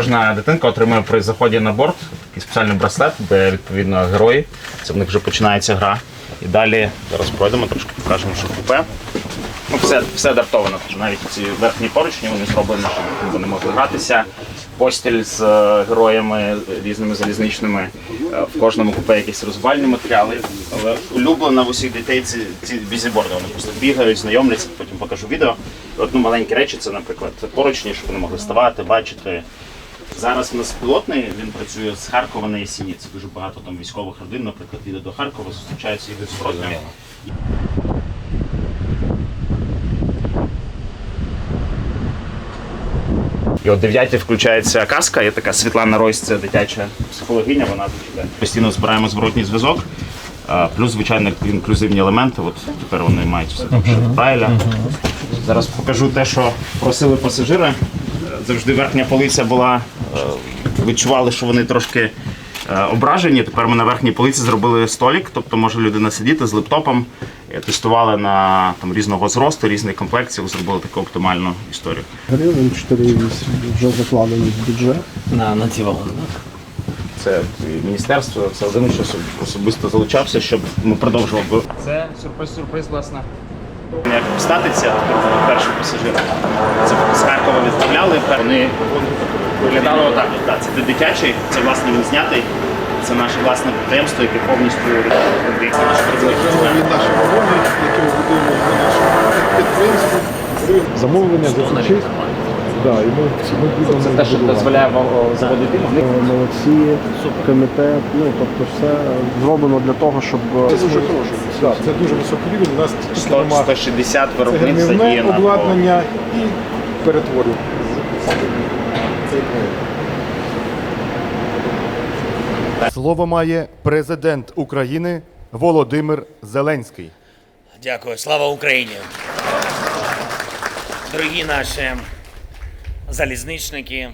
Кожна дитинка отримує при заході на борт такий спеціальний браслет, де відповідно герої. Це в них вже починається гра. І далі зараз пройдемо, трошки покажемо, що купе. Ну, все, все адаптовано. Навіть ці верхні поручні вони зроблені, щоб вони могли гратися. Постіль з е, героями різними залізничними. Е, В кожному купе якісь розвальні матеріали. Але улюблена в усіх дітей ці, ці бізіборди. Вони просто бігають, знайомляться, потім покажу відео. От, ну, маленькі речі, це, наприклад, поручні, щоб вони могли ставати, бачити. Зараз у нас пілотний, він працює з Харкова на Ясіні. Це дуже багато там військових родин, наприклад, їде до Харкова, зустрічаються їдуть з родинами. І от 9 включається казка, є така Світлана Ройс, це дитяча психологиня, вона тут. Постійно збираємо зворотній зв'язок. Плюс, звичайно, інклюзивні елементи. От тепер вони мають все там Брайля. Зараз покажу те, що просили пасажири. Завжди верхня полиця була. Е, Відчували, що вони трошки е, ображені. Тепер ми на верхній полиці зробили столик, тобто може людина сидіти з лептопом. Е, Тестували на там різного зросту, різних комплектів, зробили таку оптимальну історію. гривень 4,8 вже закладені в бюджет. на, на ці вагони. Це міністерство, це один, що особисто залучався, щоб ми продовжували. Це сюрприз-сюрприз, власне. Як статися першим пасажиром. Це з Харкова відправляли. Вони виглядали отак. Так, це дитячий, це власне він знятий. Це наше власне підприємство, яке повністю Це від наші вагони, які ми будуємо для нашого підприємства. Замовлення заключить. Да, і ми, ми будемо Це те, що дозволяє вам заводити Е, Молодці, комітет, ну тобто все зроблено для того, щоб це дуже хороше. Да, це дуже високий рівень. У нас тільки 100, нема 160 це виробництв обладнання і перетворюємо. Слово має президент України Володимир Зеленський. Дякую, слава Україні! Дорогі наші залізничники,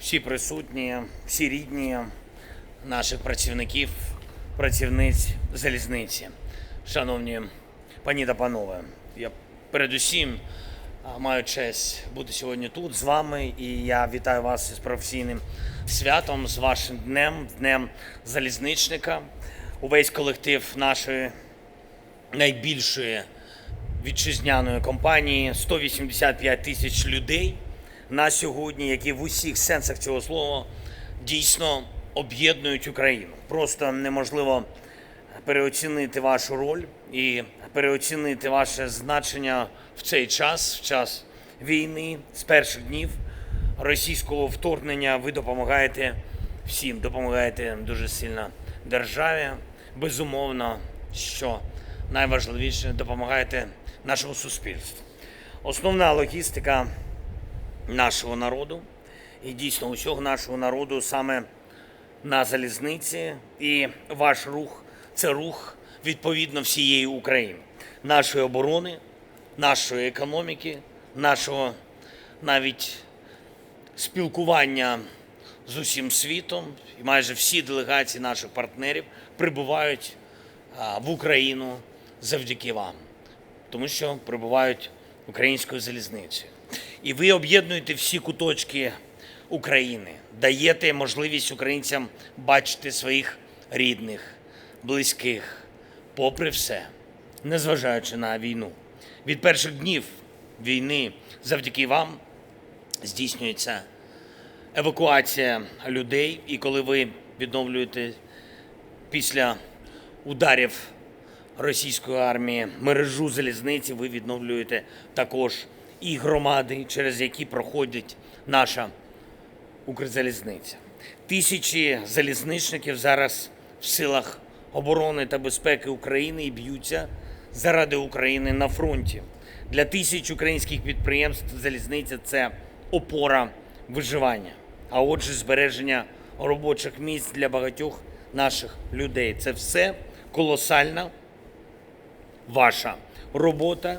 всі присутні, всі рідні наших працівників, працівниць залізниці. Шановні пані та панове, я передусім маю честь бути сьогодні тут з вами, і я вітаю вас із професійним святом, з вашим днем, днем залізничника. Увесь колектив нашої найбільшої вітчизняної компанії 185 тисяч людей на сьогодні, які в усіх сенсах цього слова дійсно об'єднують Україну. Просто неможливо переоцінити вашу роль і переоцінити ваше значення в цей час, в час війни, з перших днів російського вторгнення. Ви допомагаєте всім, допомагаєте дуже сильно державі. Безумовно, що найважливіше допомагаєте нашому суспільству. Основна логістика нашого народу і дійсно усього нашого народу саме на залізниці. І ваш рух це рух відповідно всієї України, нашої оборони, нашої економіки, нашого навіть спілкування з усім світом. І майже всі делегації наших партнерів прибувають в Україну завдяки вам, тому що прибувають українською залізницею. І ви об'єднуєте всі куточки України, даєте можливість українцям бачити своїх рідних, близьких, попри все, незважаючи на війну. Від перших днів війни завдяки вам здійснюється евакуація людей, і коли ви відновлюєте після ударів російської армії мережу залізниці, ви відновлюєте також і громади, через які проходить наша Укрзалізниця. Тисячі залізничників зараз в силах оборони та безпеки України і б'ються заради України на фронті. Для тисяч українських підприємств залізниця це опора виживання, а отже, збереження робочих місць для багатьох наших людей. Це все колосальна ваша робота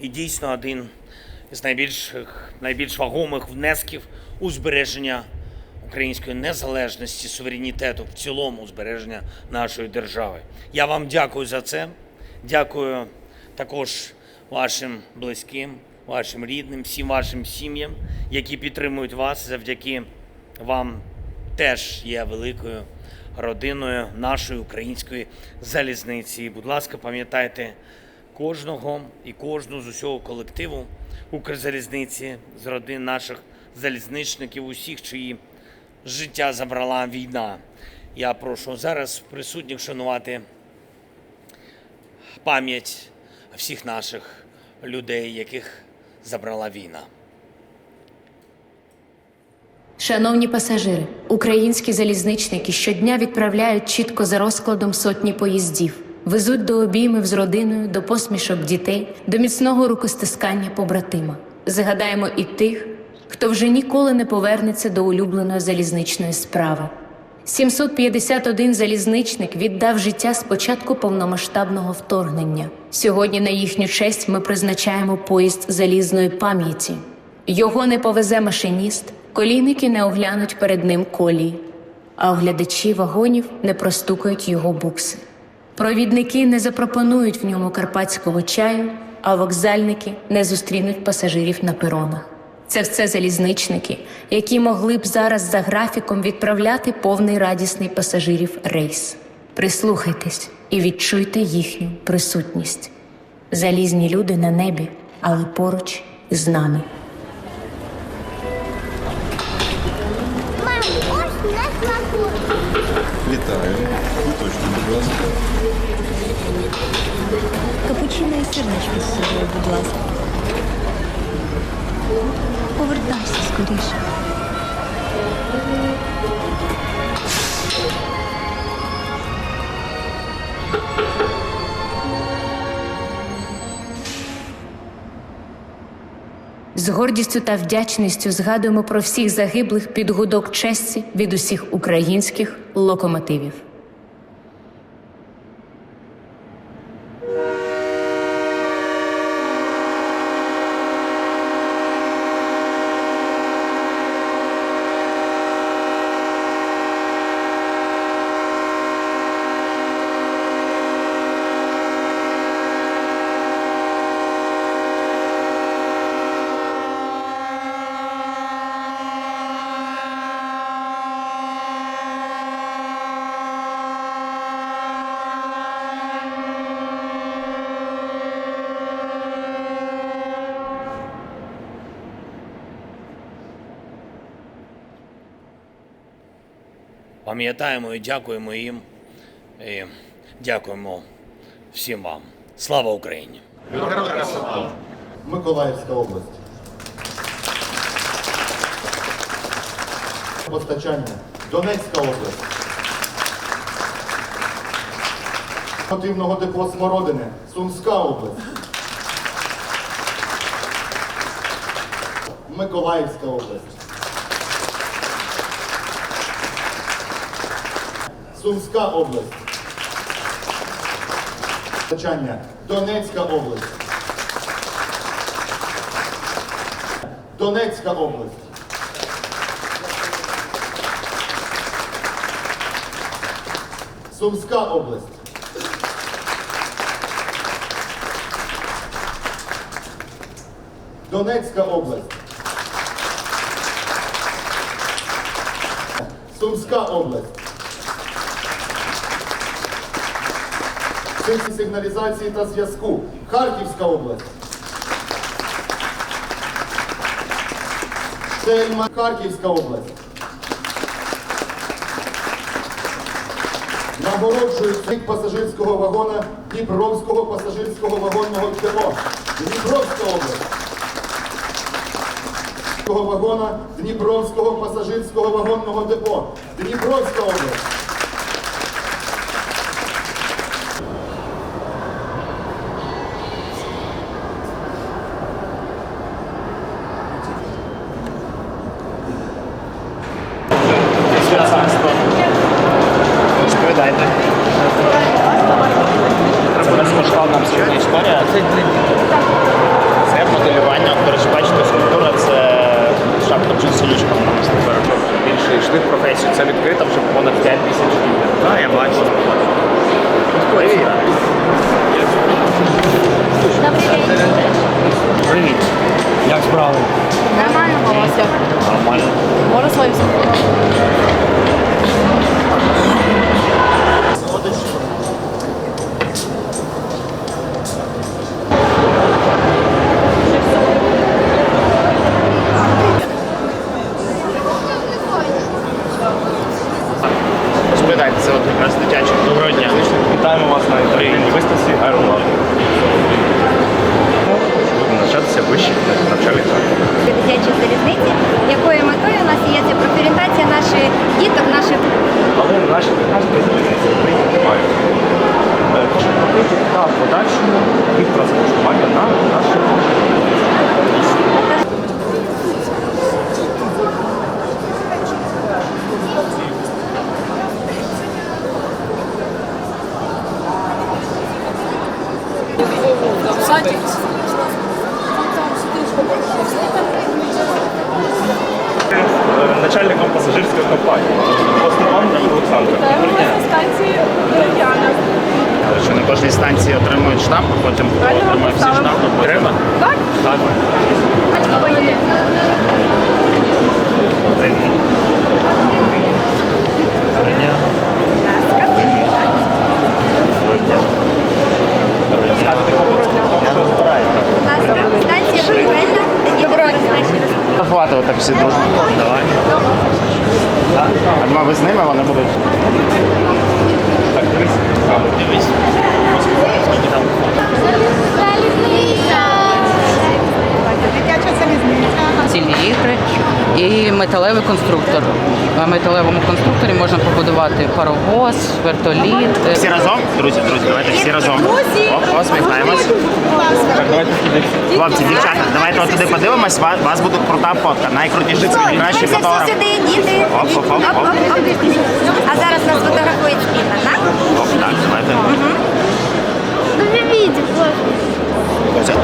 і дійсно один з найбільших, найбільш вагомих внесків у збереження української незалежності, суверенітету, в цілому збереження нашої держави. Я вам дякую за це. Дякую також вашим близьким, вашим рідним, всім вашим сім'ям, які підтримують вас завдяки вам теж є великою родиною нашої української залізниці. Будь ласка, пам'ятайте кожного і кожну з усього колективу Укрзалізниці, з родин наших залізничників, усіх, чиї життя забрала війна. Я прошу зараз присутніх шанувати пам'ять всіх наших людей, яких забрала війна. Шановні пасажири, українські залізничники щодня відправляють чітко за розкладом сотні поїздів, везуть до обіймів з родиною, до посмішок дітей, до міцного рукостискання побратима. Згадаємо і тих, хто вже ніколи не повернеться до улюбленої залізничної справи. 751 залізничник віддав життя з початку повномасштабного вторгнення. Сьогодні на їхню честь ми призначаємо поїзд залізної пам'яті. Його не повезе машиніст, колійники не оглянуть перед ним колії, а оглядачі вагонів не простукають його букси. Провідники не запропонують в ньому карпатського чаю, а вокзальники не зустрінуть пасажирів на перонах. Це все залізничники, які могли б зараз за графіком відправляти повний радісний пасажирів рейс. Прислухайтесь і відчуйте їхню присутність. Залізні люди на небі, але поруч з нами. Мам, ось наш вагон. Вітаю. Куточку, будь ласка. Капучино і сирничку з собою, будь ласка. Повертайся скоріше. З гордістю та вдячністю згадуємо про всіх загиблих під гудок честі від усіх українських локомотивів. Пам'ятаємо і дякуємо їм. І дякуємо всім вам. Слава Україні! Миколаївська область. Постачання. Донецька область. Мотивного депо Смородини. Сумська область. Миколаївська область. Сумська область. Донецька область. Донецька область. Сумська область. Донецька область. Сумська область. Сигнал- Сигналізації та зв'язку. Харківська область. Сельма, Харківська область. Нагороджують цих пасажирського вагона Дніпровського пасажирського вагонного депо. Дніпровська область. Вагона Дніпровського пасажирського вагонного депо. Дніпровська область. одна абсолютна історія. Це моделювання. До речі, бачите, скульптура це шапка джинсолічка. Більше йшли в професію. Це відкрита вже понад 5 тисяч дітей. Так, я бачу. Привіт. Привіт. Як справи? Нормально волосся. Нормально. Можна своїм можна побудувати паровоз, вертоліт. Всі разом? Друзі, друзі, давайте всі разом. Оп, посміхаємось. Хлопці, дівчата, давайте от туди подивимось, вас, вас буде крута фотка. Найкрутіший кращий фотограф. сюди. Оп, оп, оп, оп. А зараз нас фотографують спільно, так? Оп, так, давайте. Ну, ви бачите, Це-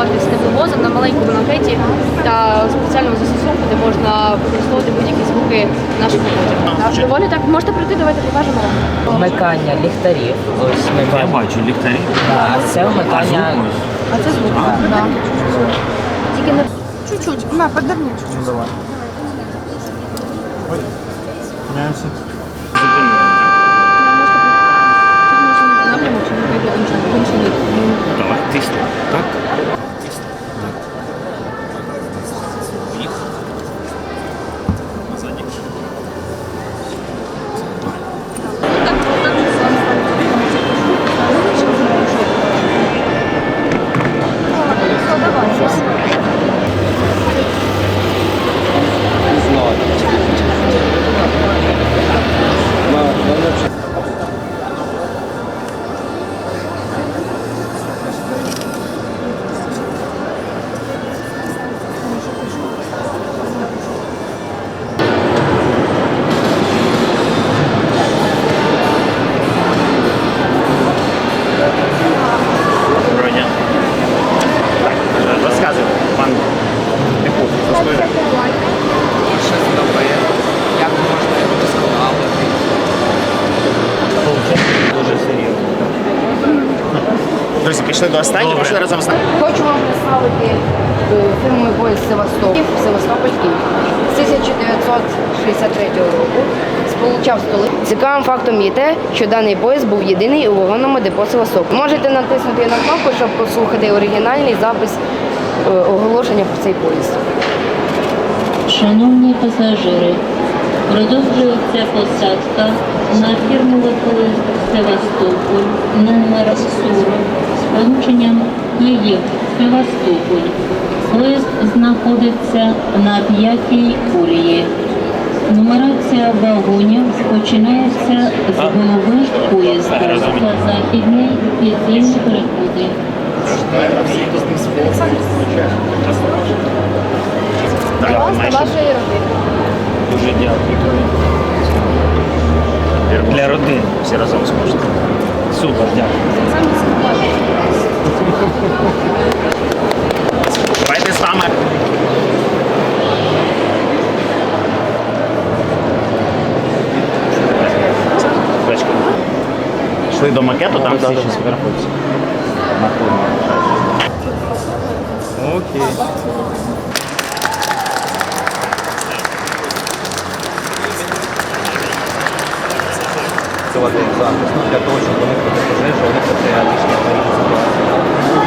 З тепловозом на маленькому макеті та спеціальному застосунку, де можна використовувати будь-які звуки наших роботів. Доволі так, можете прийти, давайте покажемо. Вмикання ліхтарів. Ось ми Я бачу ліхтарі. А це вмикання. А це звук. Да. Тільки не чуть-чуть. На, подерни. Напрямок, щоб не вийде інший, в інший бік. Давай, тисни. Так. Друзі, пішли до останнього, пішли разом з нами. Хочу вам представити е, фірмовий поїзд Севастополь, Севастопольський з 1963 року. Сполучав столи. Цікавим фактом є те, що даний поїзд був єдиний у вагонному депо Севастополь. Можете натиснути на кнопку, щоб послухати оригінальний запис е, оголошення про цей поїзд. Шановні пасажири, продовжується посадка на фірмовий поїзд Севастополь номер 40 з полученням Київ Севастополь. Поїзд знаходиться на п'ятій колії. Нумерація вагонів починається з голови поїзда та західний підземні переходи. Вашої родини. Дуже дякую. Для родини. Всі разом зможете. Супер, дякую. Давайте з вами. Йшли до макету, там всі ще сфотографуються. Окей. Захист для того, щоб уникнути пожежі, вони патріотичні. Ти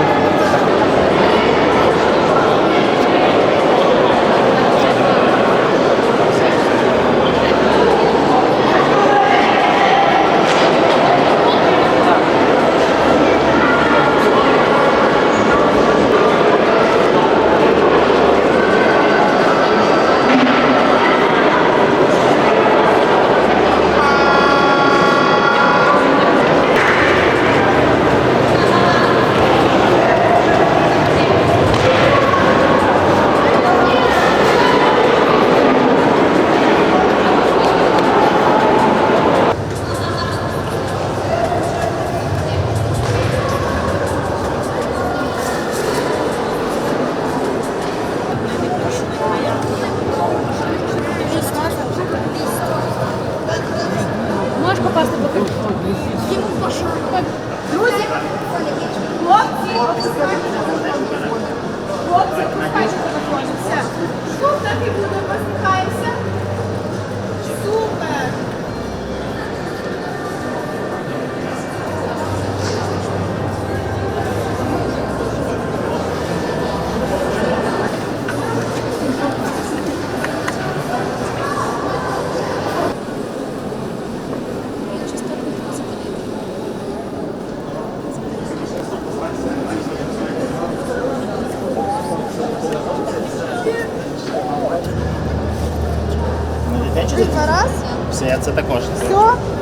це також. Все?